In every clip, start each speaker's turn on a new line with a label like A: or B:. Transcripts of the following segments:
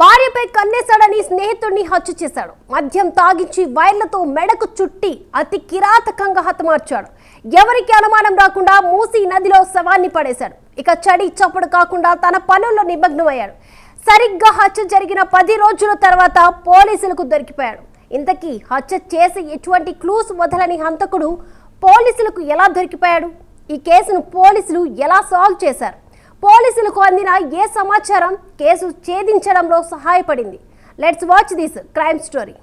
A: భార్యపై కన్నేశాడని స్నేహితుడిని హత్య చేశాడు. మద్యం తాగించి వైర్లతో మెడకు చుట్టి అతి కిరాతకంగా హతమార్చాడు. ఎవరికి అనుమానం రాకుండా మూసి నదిలో శవాన్ని పడేశాడు. ఇక చడి చప్పుడు కాకుండా తన పనుల్లో నిమగ్నమయ్యాడు. సరిగ్గా హత్య జరిగిన పది రోజుల తర్వాత పోలీసులకు దొరికిపోయాడు. ఇంతకీ హత్య చేసి ఎటువంటి క్లూస్ వదలని హంతకుడు పోలీసులకు ఎలా దొరికిపోయాడు? ఈ కేసును పోలీసులు ఎలా సాల్వ్ చేశారు? పోలీసులకు అందిన ఏ సమాచారం కేసు ఛేదించడంలో సహాయపడింది. Let's watch this crime story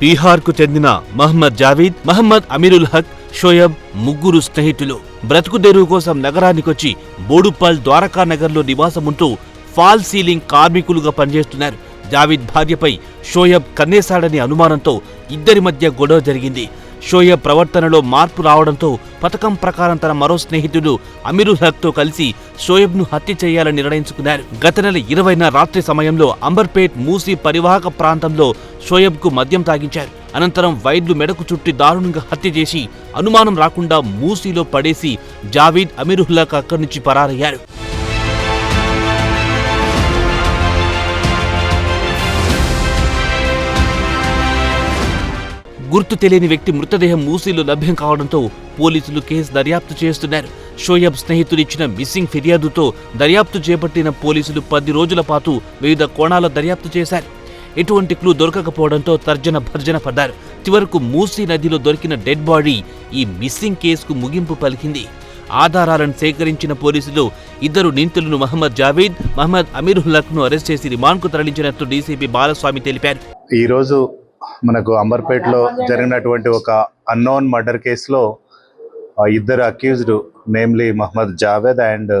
B: బీహార్కు చెందిన మహమ్మద్ జావీద్ మహమ్మద్ అమీరుల్ హక్ షోయబ్ ముగ్గురు స్నేహితులు. బ్రతుకు తెరువు కోసం నగరానికొచ్చి బోడుపాల్ ద్వారకా నగర్లో నివాసముంటూ ఫాల్ సీలింగ్ కార్మికులుగా పనిచేస్తున్నారు. జావిద్ భార్యపై షోయబ్ కన్నేశాడనే అనుమానంతో ఇద్దరి మధ్య గొడవ జరిగింది. షోయబ్ ప్రవర్తనలో మార్పు రావడంతో పథకం ప్రకారం తన మరో స్నేహితుడు అమీరుల్ హక్తో కలిసి షోయబ్ను హత్య చేయాలని నిర్ణయించుకున్నారు. గత నెల ఇరవైన రాత్రి సమయంలో అంబర్పేట్ మూసీ పరివాహక ప్రాంతంలో షోయబ్కు మద్యం తాగించారు. అనంతరం వైద్యులు మెడకు చుట్టి దారుణంగా హత్య చేసి అనుమానం రాకుండా మూసీలో పడేసి జావీద్ అమీరుల్లాక్ అక్కడి నుంచి పరారయ్యారు. గుర్తు తెలియని వ్యక్తి మృతదేహం మూసీలో లభ్యం కావడంతో పోలీసులు కేసు దర్యాప్తు చేస్తున్నారు. షోయబ్ స్నేహితుడిచ్చిన మిస్సింగ్ ఫిర్యాదుతో దర్యాప్తు చేపట్టిన పోలీసులు పది రోజుల పాటు వివిధ కోణాల దర్యాప్తు చేశారు. ఎటువంటి క్లూ దొరకకపోవడంతో తర్జన భర్జన పడ్డారు. చివరకు మూసీ నదిలో దొరికిన డెడ్ బాడీ ఈ మిస్సింగ్ కేసుకు ముగింపు పలికింది. ఆధారాలను సేకరించిన పోలీసులు ఇద్దరు నిందితులను మహమ్మద్ జావేద్ మహమ్మద్ అమీరుల్లాక్ను అరెస్ట్ చేసి రిమాండ్కు తరలించినట్టు డీసీపీ బాలస్వామి తెలిపారు.
C: ఈరోజు మనకు అంబర్పేటలో జరిగినటువంటి ఒక అన్నోన్ మర్డర్ కేసులో ఇద్దరు accused namely Mohammed Javed and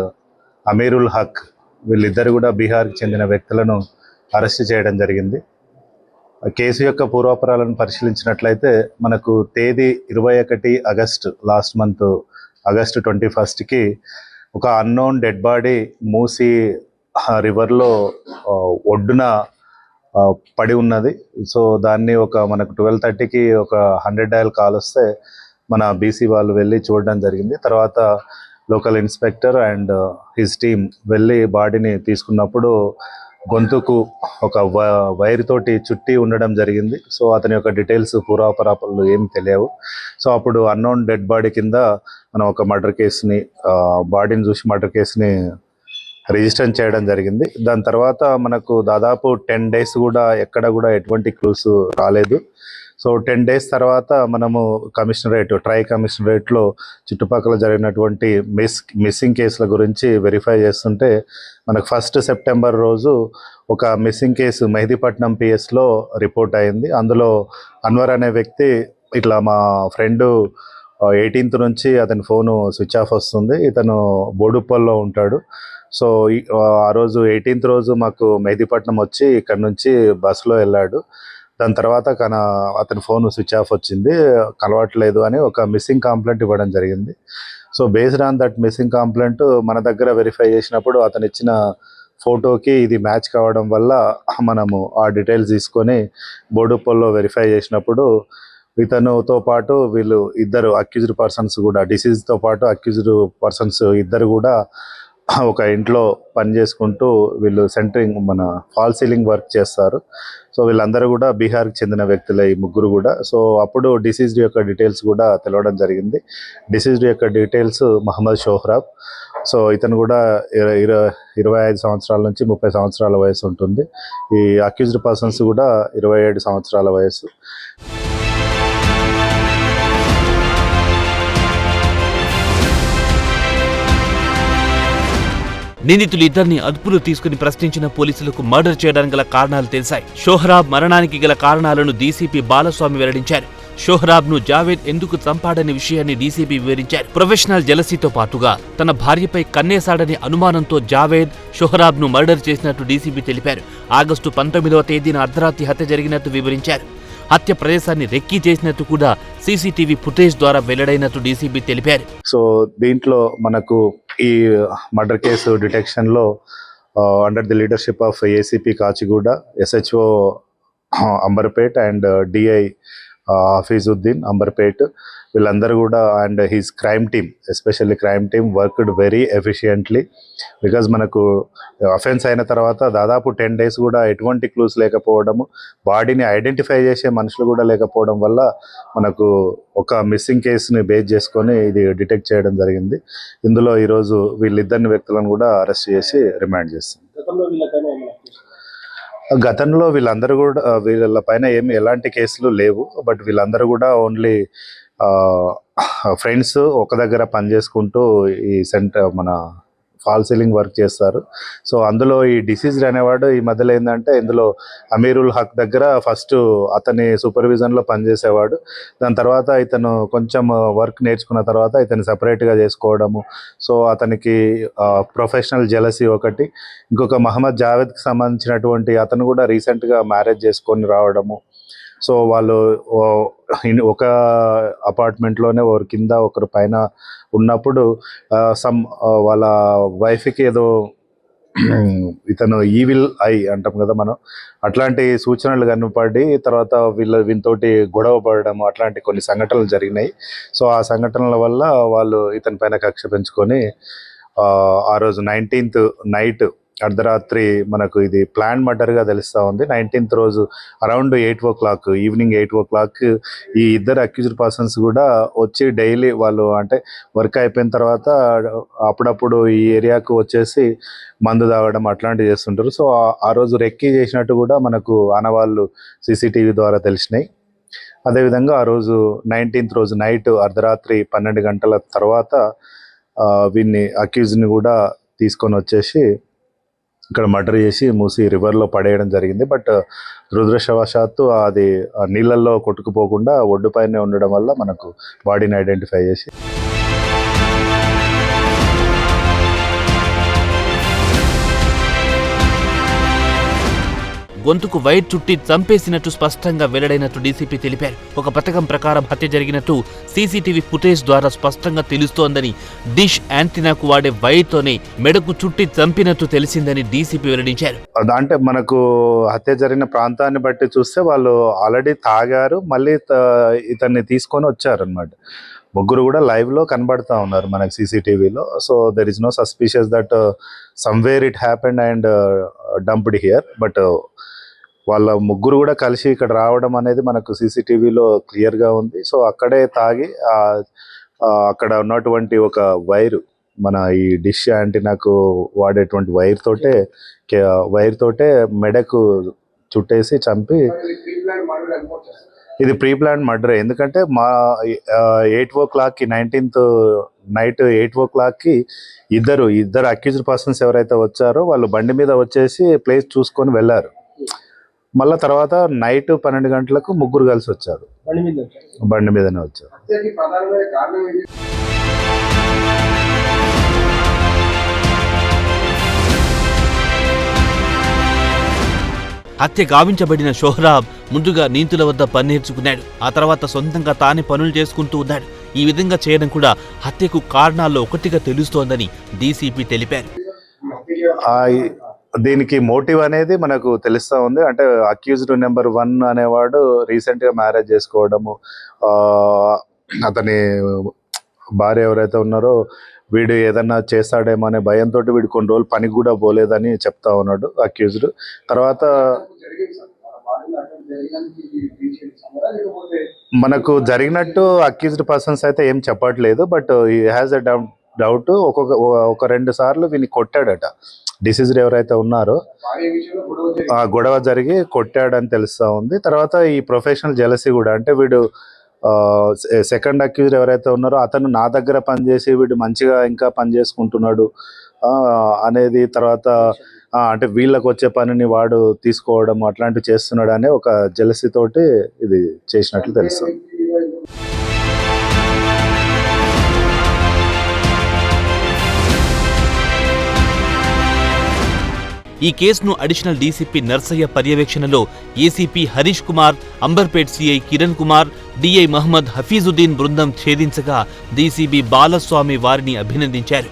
C: Amirul Haq వీళ్ళిద్దరు కూడా బీహార్కి చెందిన వ్యక్తులను అరెస్ట్ చేయడం జరిగింది. కేసు యొక్క పూర్వాపరాలను పరిశీలించినట్లయితే మనకు తేదీ ఇరవై ఒకటి August last month August twenty ఫస్ట్కి ఒక అన్నోన్ డెడ్ బాడీ మూసి రివర్లో ఒడ్డున పడి ఉన్నది. సో దాన్ని ఒక మనకు ట్వెల్వ్ థర్టీకి ఒక హండ్రెడ్ డయల్ కాల్ వస్తే మన బీసీ వాళ్ళు వెళ్ళి చూడడం జరిగింది. తర్వాత local inspector and his team వెళ్ళి బాడీని తీసుకున్నప్పుడు గొంతుకు ఒక వ- వైర్ తోటి చుట్టి ఉండడం జరిగింది. సో అతని యొక్క డీటెయిల్స్ పూర్వాపరాపాలు ఏమి తెలియవు. సో అప్పుడు అన్నోన్ డెడ్ బాడీ కింద మనం ఒక మర్డర్ కేసుని బాడీని చూసి మర్డర్ కేసుని రిజిస్టర్ చేయడం జరిగింది. దాని తర్వాత మనకు దాదాపు టెన్ డేస్ కూడా ఎక్కడ కూడా ఎటువంటి క్లూస్ రాలేదు. సో టెన్ డేస్ తర్వాత మనము కమిషనరేట్ ట్రై కమిషనరేట్లో చుట్టుపక్కల జరిగినటువంటి మిస్ మిస్సింగ్ కేసుల గురించి వెరిఫై చేస్తుంటే మనకు ఫస్ట్ సెప్టెంబర్ రోజు ఒక మిస్సింగ్ కేసు మెహదీపట్నం పిఎస్లో రిపోర్ట్ అయింది. అందులో అన్వర్ అనే వ్యక్తి ఇట్లా మా ఫ్రెండు ఎయిటీన్త్ నుంచి అతని ఫోను స్విచ్ ఆఫ్ వస్తుంది. ఇతను బోడుప్పల్లో ఉంటాడు. సో ఆ రోజు ఎయిటీన్త్ రోజు మాకు మెహదీపట్నం వచ్చి ఇక్కడ నుంచి బస్సులో వెళ్ళాడు. దాని తర్వాత కన అతని ఫోన్ స్విచ్ ఆఫ్ వచ్చింది. కలవట్లేదు అని ఒక మిస్సింగ్ కంప్లైంట్ ఇవ్వడం జరిగింది. So based on that missing complaint మన దగ్గర వెరిఫై చేసినప్పుడు అతను ఇచ్చిన ఫోటోకి ఇది మ్యాచ్ కావడం వల్ల మనము ఆ డీటెయిల్స్ తీసుకొని బోడుపల్లో వెరిఫై చేసినప్పుడు ఇతనుతో పాటు వీళ్ళు ఇద్దరు అక్యూజ్డ్ పర్సన్స్ కూడా డిసీజ్తో పాటు అక్యూజ్డ్ పర్సన్స్ ఇద్దరు కూడా ఒక ఇంట్లో పని చేసుకుంటూ వీళ్ళు సెంటరింగ్ మన ఫాల్ సీలింగ్ వర్క్ చేస్తారు. సో వీళ్ళందరూ కూడా బీహార్కి చెందిన వ్యక్తులే ఈ ముగ్గురు కూడా. సో అప్పుడు డిసీజ్డ్ యొక్క డీటెయిల్స్ కూడా తెలవడం జరిగింది. డిసీజ్డ్ యొక్క డీటెయిల్స్ మహమ్మద్ షోహ్రాబ్. సో ఇతను కూడా ఇరవై ఐదు సంవత్సరాల నుంచి ముప్పై సంవత్సరాల వయసు ఉంటుంది. ఈ అక్యూజ్డ్ పర్సన్స్ కూడా ఇరవై ఏడు సంవత్సరాల వయసు.
B: నిందితులు ఇద్దరిని అదుపులో తీసుకుని ప్రశ్నించిన పోలీసులకు మర్డర్ చేయడానికి గల కారణాలు తెలిసాయి. షోహరాబ్ మరణానికి గల కారణాలను డీసీపీ బాలస్వామి వెల్లడించారు. షోహరాబ్ను జావేద్ ఎందుకు చంపాడనే విషయాన్ని డీసీపీ వివరించారు. ప్రొఫెషనల్ జలసీతో పాటుగా తన భార్యపై కన్నేశాడనే అనుమానంతో జావేద్ షోహరాబ్ను మర్డర్ చేసినట్టు డీసీపీ తెలిపారు. ఆగస్టు పంతొమ్మిదవ తేదీన అర్ధరాత్రి హత్య జరిగినట్టు వివరించారు. హత్య ప్రదేశాన్ని రెక్కీ చేసినట్టు కూడా సీసీటీవీ ఫుటేజ్ ద్వారా వెల్లడైనట్టు డీసీబీ తెలిపారు.
C: సో దీంట్లో మనకు ఈ murder case డిటెక్షన్లో under the leadership of ACP Kachiguda SHO Amberpet and DI Hafeezuddin Amberpet వీళ్ళందరూ కూడా and his crime team especially crime team worked very efficiently. Because మనకు అఫెన్స్ అయిన తర్వాత దాదాపు టెన్ డేస్ కూడా ఎటువంటి క్లూస్ లేకపోవడము బాడీని ఐడెంటిఫై చేసే మనుషులు కూడా లేకపోవడం వల్ల మనకు ఒక మిస్సింగ్ కేసుని బేస్ చేసుకొని ఇది డిటెక్ట్ చేయడం జరిగింది. ఇందులో ఈరోజు వీళ్ళిద్దరిని వ్యక్తులను కూడా అరెస్ట్ చేసి రిమాండ్ చేస్తుంది గతంలో వీళ్ళందరూ కూడా వీళ్ళ పైన ఏమి ఎలాంటి కేసులు లేవు. బట్ వీళ్ళందరూ కూడా ఓన్లీ ఫ్రెండ్స్ ఒక దగ్గర పని చేసుకుంటూ ఈ సెంటర్ మన ఫాల్ సీలింగ్ వర్క్ చేస్తారు. సో అందులో ఈ డిసీజ్డ్ అనేవాడు ఈ మధ్యలో ఏంటంటే ఇందులో అమీరుల్ హక్ దగ్గర ఫస్ట్ అతని సూపర్విజన్లో పనిచేసేవాడు. దాని తర్వాత ఇతను కొంచెం వర్క్ నేర్చుకున్న తర్వాత ఇతను సపరేట్గా చేసుకోవడము. సో అతనికి ప్రొఫెషనల్ జెలసీ ఒకటి. ఇంకొక మహమ్మద్ జావేద్కి సంబంధించినటువంటి అతను కూడా రీసెంట్గా మ్యారేజ్ చేసుకొని రావడము. సో వాళ్ళు ఒక అపార్ట్మెంట్లోనే ఒకరు కింద ఒకరు పైన ఉన్నప్పుడు సమ్ వాళ్ళ వైఫ్కి ఏదో ఇతను ఈవిల్ ఐ అంటాం కదా మనం. అట్లాంటి సూచనలు కనపడి తర్వాత వీళ్ళ వీనితోటి గొడవ పడడం అట్లాంటి కొన్ని సంఘటనలు జరిగినాయి. సో ఆ సంఘటనల వల్ల వాళ్ళు ఇతని పైన కక్ష పెంచుకొని ఆ, ఆ రోజు నైన్టీన్త్ నైట్ అర్ధరాత్రి మనకు ఇది ప్లాన్ మర్డర్గా తెలుస్తూ ఉంది. నైన్టీన్త్ రోజు around eight o'clock evening eight o'clock ఈ ఇద్దరు అక్యూజ్డ్ పర్సన్స్ కూడా వచ్చి డైలీ వాళ్ళు అంటే వర్క్ అయిపోయిన తర్వాత అప్పుడప్పుడు ఈ ఏరియాకు వచ్చేసి మందు తాగడం అట్లాంటివి చేస్తుంటారు. సో ఆ- రోజు రెక్కీ చేసినట్టు కూడా మనకు ఆనవాళ్ళు సీసీటీవీ ద్వారా తెలిసినాయి. అదేవిధంగా ఆ రోజు నైన్టీన్త్ రోజు నైట్ అర్ధరాత్రి పన్నెండు గంటల తర్వాత వీన్ని అక్యూజ్ని కూడా తీసుకొని వచ్చేసి ఇక్కడ మర్డర్ చేసి మూసి రివర్లో పడేయడం జరిగింది. బట్ రుద్రశవశాత్తు అది ఆ నీళ్ళల్లో కొట్టుకుపోకుండా ఒడ్డుపైనే ఉండడం వల్ల మనకు బాడీని ఐడెంటిఫై చేసి
B: గొంతుకు వైర్ చుట్టి చంపేసినట్టు స్పష్టంగా వెల్లడైనట్టు డీసీపీ తెలిపారు. ఒక పథకం ప్రకారం హత్య జరిగినట్టు సీసీటీవీ ఫుటేజ్ ద్వారా స్పష్టంగా తెలుస్తోందని డిష్ యాంటీనాకు వాడే వైర్తోనే మెడకు చుట్టి చంపినట్టు తెలిసిందని డీసీపీ వెల్లడించారు.
C: అంటే మనకు హత్య జరిగిన ప్రాంతాన్ని బట్టి చూస్తే వాళ్ళు ఆల్రెడీ తాగారు మళ్ళీ ఇతన్ని తీసుకొని వచ్చారు అనమాట ముగ్గురు కూడా లైవ్లో కనబడతా ఉన్నారు మనకి సీసీటీవీలో. So there is no suspicious that somewhere it happened and dumped here but వాళ్ళ ముగ్గురు కూడా కలిసి ఇక్కడ రావడం అనేది మనకు సీసీటీవీలో క్లియర్గా ఉంది. సో అక్కడే తాగి అక్కడ ఉన్నటువంటి ఒక వైరు మన ఈ డిష్ యాంటీనాకు వాడేటువంటి వైర్ తోటే వైర్ తోటే మెడకు చుట్టేసి చంపి ఇది ప్రీ ప్లాన్ మర్డర్. ఎందుకంటే మా ఎయిట్ ఓ క్లాక్కి నైన్టీన్త్ నైట్ ఎయిట్ ఓ క్లాక్కి ఇద్దరు ఇద్దరు అక్యూజ్డ్ పర్సన్స్ ఎవరైతే వచ్చారో వాళ్ళు బండి మీద వచ్చేసి ప్లేస్ చూసుకొని వెళ్ళారు. మళ్ళా తర్వాత నైట్ పన్నెండు గంటలకు ముగ్గురు కలిసి వచ్చారు.
D: బండి మీద వచ్చారు.
C: బండి మీదనే వచ్చారు.
D: హత్యకి ప్రధానమైన కారణం ఏంటి?
B: హత్య గావించబడిన షోహ్రాబ్ ముందుగా నీతుల వద్ద పని నేర్చుకున్నాడు ఆ తర్వాత సొంతంగా తానే పనులు చేసుకుంటూ ఉన్నాడు. ఈ విధంగా చేయడం కూడా హత్యకు కారణాల్లో ఒకటిగా తెలుస్తోందని డీసీపీ తెలిపారు.
C: దీనికి మోటివ్ అనేది మనకు తెలుస్తూ ఉంది. అంటే అక్యూజ్డ్ నెంబర్ వన్ అనేవాడు రీసెంట్గా మ్యారేజ్ చేసుకోవడము అతని భార్య ఎవరైతే ఉన్నారో వీడు ఏదన్నా చేస్తాడేమో అనే భయంతో వీడు కొన్ని రోజులు పనికి కూడా పోలేదని చెప్తా ఉన్నాడు అక్యూజ్డ్ తర్వాత మనకు జరిగినట్టు అక్యూజ్డ్ పర్సన్స్ అయితే ఏం చెప్పట్లేదు. బట్ ఈ హ్యాస్ అ డౌట్ ఒక్కొక్క ఒక రెండు సార్లు వీని కొట్టాడట. డిసీజ్డ్ ఎవరైతే ఉన్నారో ఆ గొడవ జరిగి కొట్టాడని తెలుస్తా ఉంది. తర్వాత ఈ ప్రొఫెషనల్ జెలసీ కూడా అంటే వీడు సెకండ్ అక్యూజ్ ఎవరైతే ఉన్నారో అతను నా దగ్గర పనిచేసి వీడు మంచిగా ఇంకా పని చేసుకుంటున్నాడు అనేది తర్వాత అంటే వీళ్ళకి వచ్చే పనిని వాడు తీసుకోవడం అట్లాంటివి చేస్తున్నాడు అనే ఒక జెలసీతోటి ఇది చేసినట్లు తెలుస్తుంది.
B: ఈ కేసును అడిషనల్ డీసీపీ నర్సయ్య పర్యవేక్షణలో ACP Harish Kumar Amberpet CI Kiran Kumar DI Mohammed Hafeezuddin బృందం ఛేదించగా డీసీబీ బాలస్వామి వారిని అభినందించారు.